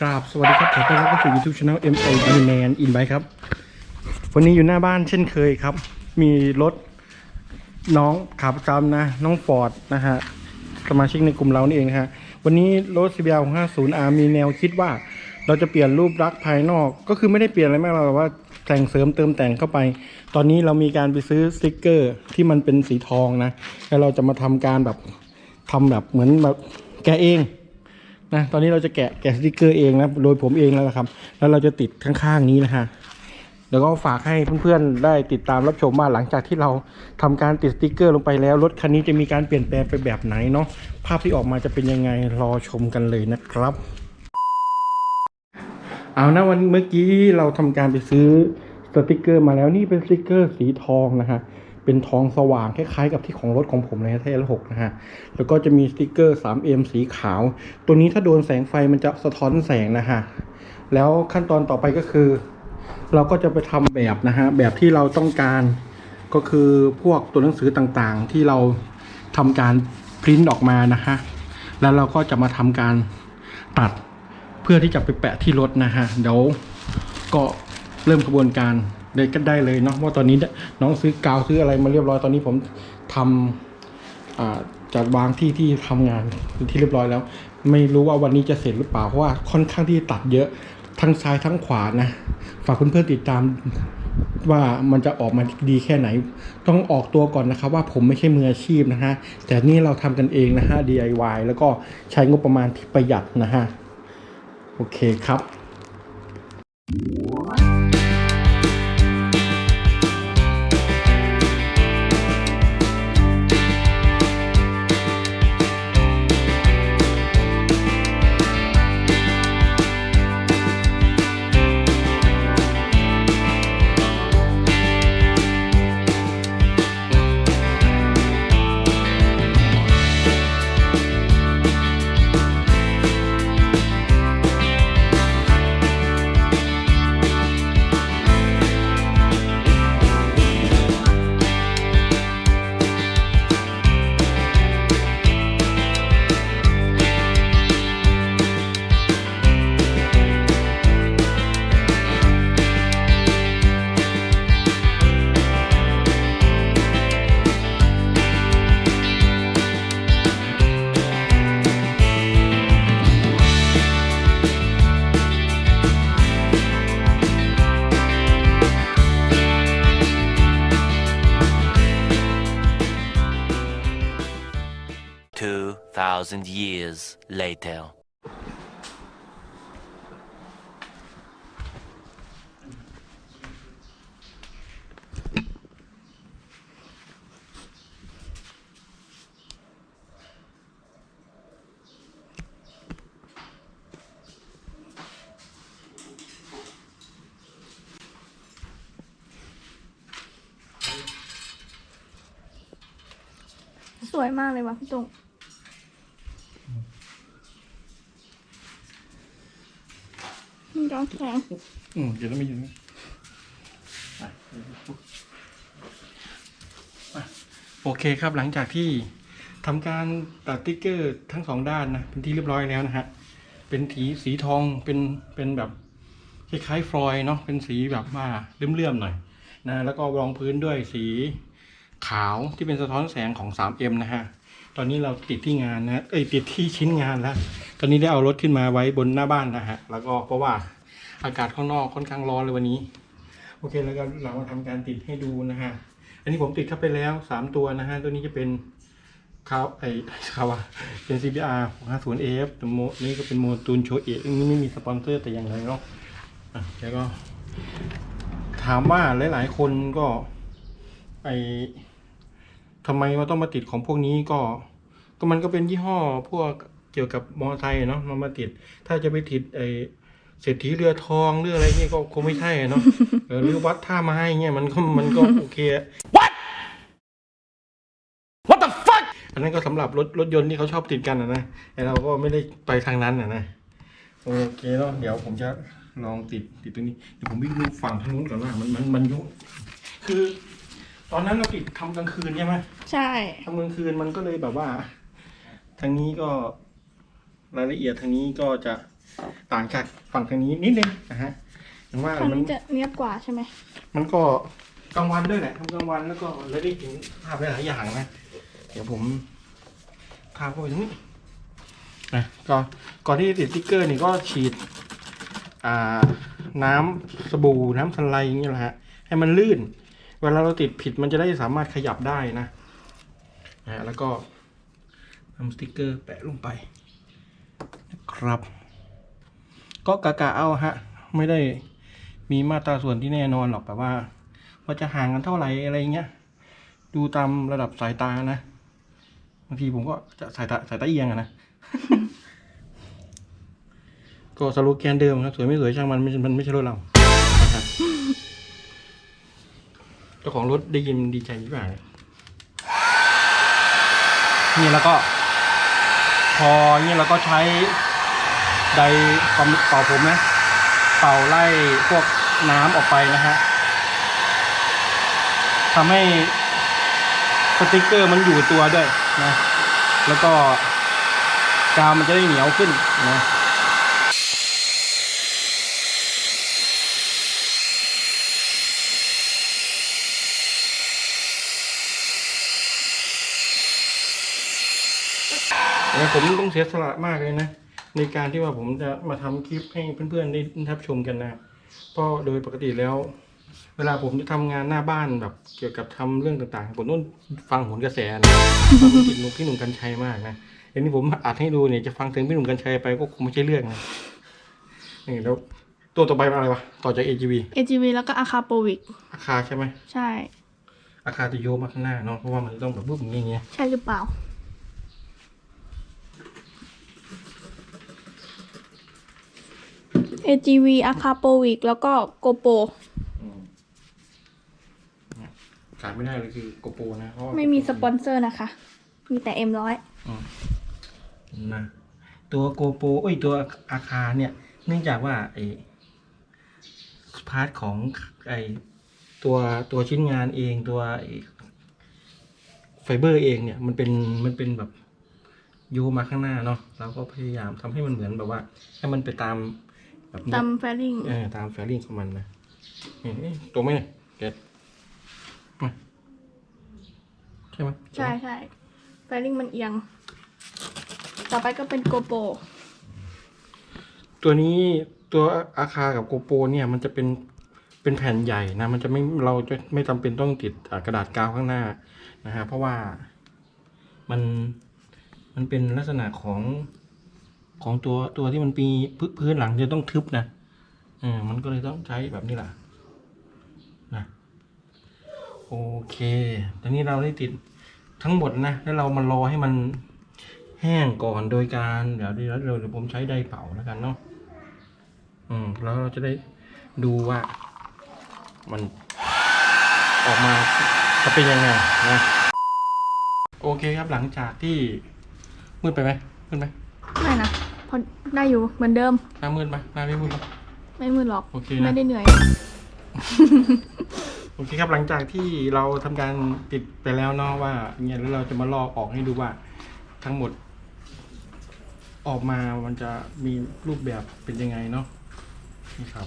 กราบสวัสดีครับขอต้อนรับเข้าสู่ YouTube Channel M A B Man In Bike ครับ วันนี้อยู่หน้าบ้านเช่นเคยครับ มีรถน้องขับจำนะ น้องฟอร์ดนะฮะสมาชิกในกลุ่มเรานี่เองฮะวันนี้รถ CBR 650R มีแนวคิดว่า เราจะเปลี่ยนรูปลักษณ์ภายนอก ก็คือไม่ได้เปลี่ยนอะไรมากหรอกแต่ว่าแต่งเสริมเติมแต่งเข้าไป ตอนนี้เรามีการไปซื้อสติกเกอร์ที่มันเป็นสีทองนะแล้วเราจะมาทำการแบบทำแบบเหมือนแบบแกะเอง นะตอนนี้เราจะแกะแกะสติกเกอร์เองนะโดยผมเองแล้วนะครับ แล้วเราจะติดข้างๆนี้นะฮะแล้วก็ฝากให้เพื่อนๆได้ติดตามรับชมว่าหลังจากที่เราทำการติดสติกเกอร์ลงไปแล้วรถคันนี้จะมีการเปลี่ยนแปลงไปแบบไหนเนาะภาพที่ออกมาจะเป็นยังไงรอชมกันเลยนะครับเอานะวันเมื่อกี้เราทำการไปซื้อสติกเกอร์มาแล้วนี่เป็นสติกเกอร์สีทองนะฮะ เป็นทองสว่างคล้ายๆกับที่ของรถของผมเลยนะเทลหกนะฮะ แล้วก็จะมีสติกเกอร์ 3M สีขาว ตัวนี้ถ้าโดนแสงไฟมันจะสะท้อนแสงนะฮะ แล้วขั้นตอนต่อไปก็คือ เราก็จะไปทำแบบนะฮะ แบบที่เราต้องการก็คือพวกตัวหนังสือต่างๆ ที่เราทำการพิมพ์ออกมานะฮะ แล้วเราก็จะมาทำการตัดเพื่อที่จะไปแปะที่รถนะฮะ เดี๋ยวก็เริ่มกระบวนการ เลยก็ได้เลยเนาะว่าตอนนี้น้องซื้อกาวซื้ออะไรมาเรียบร้อยตอนนี้ผมทำจัดวางที่ที่ทำงานเป็นที่เรียบร้อยแล้ว ไม่รู้ว่าวันนี้จะเสร็จหรือเปล่าเพราะว่าค่อนข้างที่ตัดเยอะทั้งซ้ายทั้งขวานะฝากเพื่อนๆติดตามว่ามันจะออกมาดีแค่ไหน ต้องออกตัวก่อนนะครับ ว่าผมไม่ใช่มืออาชีพนะฮะ แต่นี่เราทำกันเองนะฮะ DIY แล้วก็ใช้งบประมาณที่ประหยัดนะฮะ โอเคครับ 2,000 years later. สวยมากเลยว่ะพี่ตุ้ง ร้อนแสงอืมเดี๋ยวเราไม่ยืนโอเคครับหลังจากที่ทำการตัดติ๊กเกอร์ทั้งสองด้านนะเป็นที่เรียบร้อยแล้วนะฮะเป็นสีสีทองเป็นเป็นแบบคล้ายๆฟลอยเนาะเป็นสีแบบว่าเลื่อมๆหน่อยนะแล้วก็รองพื้นด้วยสีขาวที่เป็นสะท้อนแสงของ 3M นะฮะ ตอนนี้เราติดที่งานนะ เอ้ยติดที่ชิ้นงานแล้ว ตอนนี้ได้เอารถขึ้นมาไว้บนหน้าบ้านนะฮะ แล้วก็เพราะว่า อากาศข้างนอกค่อนข้างร้อนเลยวันนี้ โอเคแล้วก็เรามาทำการติดให้ดูนะฮะ อันนี้ผมติดเข้าไปแล้วสามตัวนะฮะ ตัวนี้จะเป็นคาวไอคาวะเป็น CBR 650 AF แต่โมนี่ก็เป็นโมตูนโชเอะนี่ไม่มีสปอนเซอร์แต่อย่างไรเนาะอะแล้วก็ ถามว่าหลาย ๆ คนก็ไอทำไมว่าต้องมาติดของพวกนี้ก็ ก็มันก็เป็นยี่ห้อพวกเกี่ยวกับมอเตอร์ไซค์เนาะมันมาติด ถ้าจะไปติดไอ เศรษฐีเรือทองหรืออะไรเงี้ยก็คงไม่ใช่อะเนาะเออหรือวัดท่าไม้เงี้ยมันก็มันก็โอเคอะ What the fuck? อันนั้นก็สำหรับรถรถยนต์ที่เขาชอบติดกันนะนะแต่เราก็ไม่ได้ไปทางนั้นนะนะโอเคเนาะเดี๋ยวผมจะลองติดติดตรงนี้เดี๋ยวผมวิ่งดูฝั่งทางนู้นก่อนว่ามันมันมันยุ่งคือ ตอนนั้นเราติดทำกลางคืนใช่ไหมใช่ ทำกลางคืนมันก็เลยแบบว่า ทางนี้ก็รายละเอียดทางนี้ก็จะ ต่างจากฝั่งทางนี้นิดนึงนะฮะเห็นว่าครั้งมันนี้จะเนียบกว่าใช่ไหมมันก็กลางวันด้วยแหละทำกลางวันแล้วก็เลยได้เห็นภาพหลายๆอย่างนะ เดี๋ยวผมพาเข้าไปตรงนี้นะก็ก่อนที่จะติดสติ๊กเกอร์นี่ก็ฉีด อ่า น้ำสบู่น้ำสไลด์อย่างเงี้ยแหละฮะ ให้มันลื่น เวลาเราติดผิดมันจะได้สามารถขยับได้นะนะฮะแล้วก็นำสติ๊กเกอร์แปะลงไปนะครับ ก็กะกะเอาฮะ ไม่ได้มีมาตราส่วนที่แน่นอนหรอกแบบว่าว่าจะห่างกันเท่าไหร่อะไรเงี้ย ดูตามระดับสายตานะบางทีผมก็จะสายตาสายตาเอียงอะนะ ก็สโลแกนเดิมครับสวยไม่สวยช่างมันม่มันไม่ใช่รถเราเจ้าของรถได้ยินดีใจยิ่งกว่านี่แล้วก็ พอเนี่ยเราก็ใช้ ไดเป่าผมนะเป่าไล่พวกน้ำออกไปนะฮะทำให้สติกเกอร์มันอยู่ตัวด้วยนะ แล้วก็กาวมันจะได้เหนียวขึ้นนะเนี่ยผมต้องเสียสละมากเลยนะ ในการที่ว่าผมจะมาทำคลิปให้เพื่อนๆได้รับชมกันนะเพราะโดยปกติแล้ว เวลาผมจะทำงานหน้าบ้านแบบเกี่ยวกับทำเรื่องต่างๆผมต้องฟังโหนกระแสนะผมติดหนุพี่หนุ่มกัญชัยมากนะเดี๋ยวนี้ผมอัดให้ดูเนี่ยจะฟังเสียงพี่หนุ่มกัญชัยไปก็คงไม่ใช่เรื่องนะนี่แล้วตัวต่อไปเป็นอะไรวะต่อจาก AGV AGV แล้วก็อาคาโปวิกอาคาใช่ไหมใช่อาคาจะโยกมาข้างหน้าเนาะเพราะว่ามันต้องแบบปุ๊บอย่างเงี้ยใช่หรือเปล่า AGV อาคาโปวิกแล้วก็โกโปขาดไม่ได้เลยคือโกโปนะเพราะว่าไม่มีสปอนเซอร์นะคะ มีแต่ M100 นะตัวโกโปเอ้ยตัวอาคาเนี่ย เนื่องจากว่าไอพาร์ทของไอตัวตัวชิ้นงานเองตัวไอไฟเบอร์เองเนี่ยมันเป็นมันเป็นแบบโยมาข้างหน้าเนาะเราก็พยายามทำให้มันเหมือนแบบว่า ให้มันไปตาม แบบตามแฟริงเออตามแฟริ่งของมันนะนี่นี่ตัวไหมเนี่ยเกดมาใช่ไหมใช่ใช่แฟริงมันเอียง ต่อไปก็เป็นโกโปตัวนี้ตัวอาคากับโกโปรเนี่ย มันจะเป็นเป็นแผ่นใหญ่นะ มันจะไม่เราจะไม่จำเป็นต้องติดอ่ากระดาษกาวข้างหน้านะฮะเพราะว่ามันมันเป็นลักษณะของ ของตัวตัวที่มันมีพื้นหลังจะต้องทึบนะเออมันก็เลยต้องใช้แบบนี้แหละนะโอเค ตอนนี้เราได้ติดทั้งหมดนะ แล้วเรามารอให้มันแห้งก่อนโดยการเดี๋ยวเดี๋ยวเดี๋ยวผมใช้ไดเป่าแล้วกันเนาะอืมแล้วเราจะได้ดูว่า มันออกมาจะเป็นยังไงนะ โอเคครับหลังจากที่มืดไปไหมมืดไหมไม่นะ พอได้อยู่เหมือนเดิม หน้ามืดไหมหน้าไม่มืดหรอไม่มืดหรอก โอเคนะ ไม่ได้เหนื่อย โอเคครับหลังจากที่เราทำการติดไปแล้วเนาะว่าเนี่ยแล้วเราจะมาลอกออกให้ดูว่าทั้งหมด ออกมามันจะมีรูปแบบเป็นยังไงเนาะนี่ครับ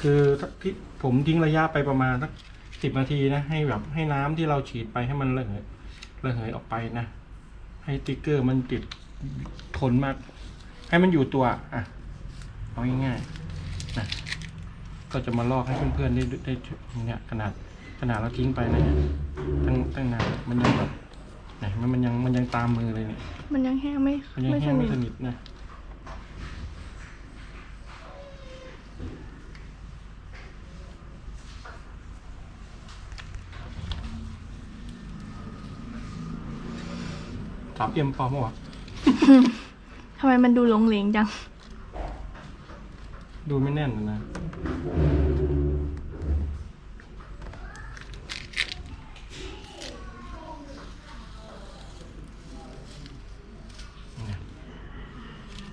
คือที่ผมทิ้งระยะไปประมาณสักสิบนาทีนะ ให้แบบให้น้ำที่เราฉีดไปให้มันระเหยระเหยออกไปนะ ให้ติ๊กเกอร์มันติดทนมาก ให้มันอยู่ตัวอะเอาง่ายๆนะก็จะมาลอกให้เพื่อนๆได้ได้เนี่ยขนาดขนาดเราทิ้งไปนะเนี่ยตั้งตั้งนานมันยังแบบไหนมันมันยังมันยังตามมือเลยเนี่ยมันยังแห้งไม่มันยังไม่แห้สงนิไม่ทสนิทนะสามเอ็มปอมวะทำไมมันดูหลงเหลงจัง ดูไม่แน่นนะ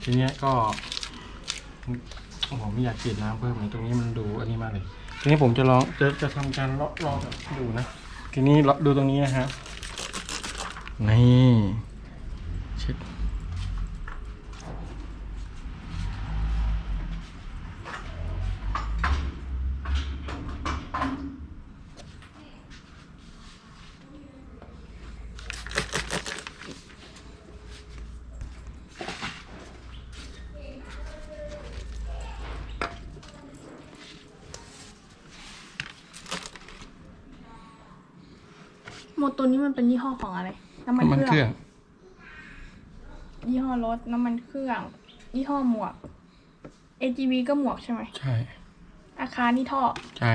ทีเนี้ยก็โอ้โหไม่อยากฉีดน้ำเพิ่มเลยตรงนี้มันดูอันนี้มากเลย ทีนี้ผมจะลองจะจะทำการเลาะลองดูนะ ทีนี้เลาะดูตรงนี้นะฮะนี่เช็ด โมตัวนี้มันเป็นยี่ห้อของอะไร น้ำมันน้ำมันเคเครื่รื่ออง ง ยี่ห้อรถ น้ำมันเครื่อง ยี่ห้อหมวก AGV ก็หมวกใช่ไหม ใช่ อาคารนี่ท่อ ใช่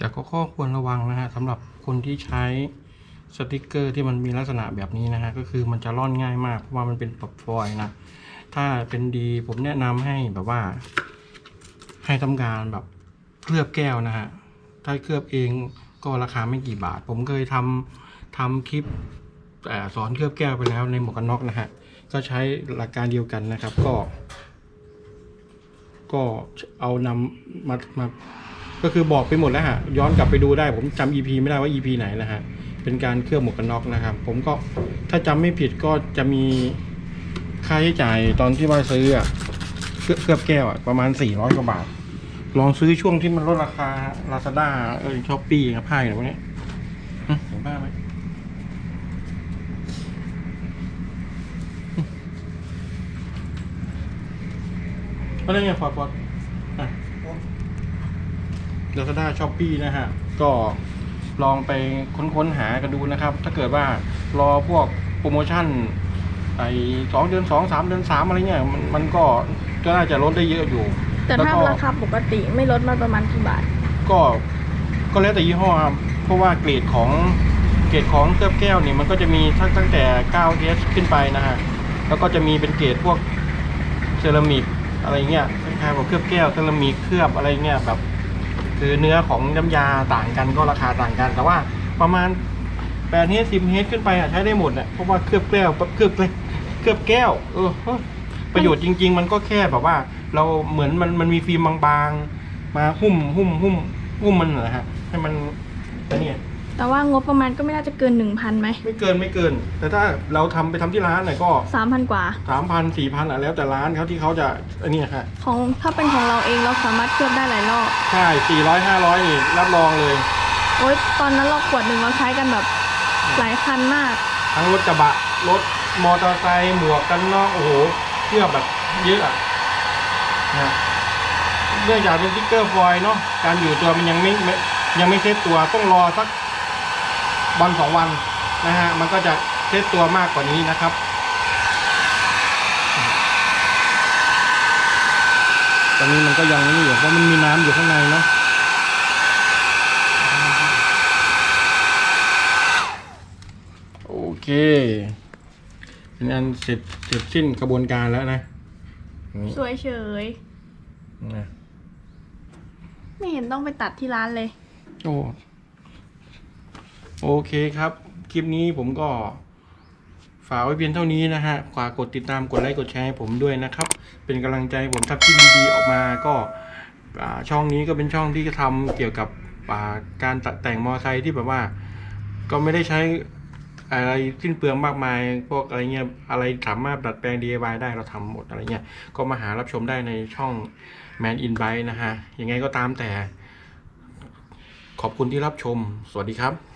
แต่ก็ข้อควรระวังนะฮะสำหรับคนที่ใช้สติกเกอร์ที่มันมีลักษณะแบบนี้นะฮะก็คือมันจะร่อนง่ายมากเพราะว่ามันเป็นปรับฟอยนะถ้าเป็นดีผมแนะนำให้แบบว่า ให้ทำการแบบเคลือบแก้วนะฮะถ้าเคลือบเองก็ราคาไม่กี่บาท ผมเคยทำทำคลิปอสอนเคลือบแก้วไปแล้วในหมวกกันน็อกนะฮะก็ใช้หลักการเดียวกันนะครับก็ ก็เอานำมามา ก็คือบอกไปหมดแล้วฮะย้อนกลับไปดูได้ผมจำ EP ไม่ได้ว่า EP ไหนนะฮะเป็นการเคลือบหมวกกันน็อกนะครับ ผมก็ถ้าจำไม่ผิดก็จะมีค่าใช้จ่ายตอนที่ว่าซื้ออะเคลือบเคลือบแก้วอะประมาณ 400กว่าบาท ลองซื้อช่วงที่มันลดราคา Lazada เออช้อปปี้กับผ้าอย่างพวกนี้เห็นบ้าไหมก็ได้ไงฟอร์ดฟอร์ดอะ Lazada s h o p e e นะฮะ ก็ลองไปค้นๆหากันดูนะครับ ถ้าเกิดว่ารอพวกโปรโมชั่นไอ้สองเดือนสองสามเดือนสามอะไรเงี้ยมันมันก็ก็น่าจะลดได้เยอะอยู่ แต่ถ้าล้วก็ราคาปกติไม่ลดมาประมาณกี่บาท ก็ก็แล้วแต่ยี่ห้อครับเพราะว่าเกรดของเกรดของเคลือบแก้วนี่มันก็จะมีตั้งตั้งแต่ 9S ขึ้นไปนะฮะ แล้วก็จะมีเป็นเกรดพวกเซรามิกอะไรเงี้ยคล้ายๆแบบเคลือบแก้วเซรามิกเคลือบอะไรเงี้ยแบบ คือเนื้อของน้ำยาต่างกันก็ราคาต่างกัน แต่ว่าประมาณ8เฮดสิบเฮดขึ้นไปอะใช้ได้หมดอะเพราะว่าเคลือบแก้วเคลือบเคลือบแก้วเออประโยชน์จริง ๆ มันก็แค่แบบว่า เราเหมือนมันมันมีฟิล์มบางๆ มาหุ้มหุ้มหุ้มหุ้มมันนะฮะให้มันอันนี้ แต่ว่างบประมาณก็ไม่น่าจะเกินหนึ่งพันไหมไม่เกินไม่เกิน แต่ถ้าเราทำไปทำที่ร้านน่ะก็สามพันกว่า สามพันสี่พันอะแล้วแต่ร้านเขาที่เขาจะอันนี้ฮะของถ้าเป็นของเราเองเราสามารถเคลือบได้หลายรอบ ใช่สี่ร้อยห้าร้อยนี่รับรองเลย โอ๊ย ตอนนั้นเราขวดหนึ่งเราใช้กันแบบหลายคันมาก ทั้งรถกระบะรถมอเตอร์ไซค์หมวกกันน็อกโอ้โหเคลือบแบบเยอะอะนะเนื่องจากเป็นสติ๊กเกอร์ฟอยล์เนาะการอยู่ตัวมันยังไม่ไม่ยังไม่เซตตัวต้องรอสัก วันสองวันนะฮะมันก็จะเซตตัวมากกว่านี้นะครับตอนนี้มันก็ยังนี่อยู่เพราะมันมีน้ำอยู่ข้างในเนาะโอเคเป็นอันเสร็จเสร็จสิ้นกระบวนการแล้วนะนี่สวยเฉยนะไม่เห็นต้องไปตัดที่ร้านเลย โอ้ โอเคครับ คลิปนี้ผมก็ฝากไว้เพียงเท่านี้นะฮะฝากกดติดตามกดไลค์กดแชร์ให้ผมด้วยนะครับ เป็นกำลังใจผมถ้าคลิปดีๆออกมาก็ช่องนี้ก็เป็นช่องที่ทำเกี่ยวกับาการตัดแต่งมอเตอร์ไซค์ที่แบบว่า ก็ไม่ได้ใช้อะไรสิ้นเปลืองมากมาย พวกอะไรเงี้ยอะไรสามารถดัดแปลง DIY ได้เราทำหมดอะไรเงี้ยก็มาหารับชมได้ในช่อง Man in Bike นะฮะยังไงก็ตามแต่ ขอบคุณที่รับชม สวัสดีครับ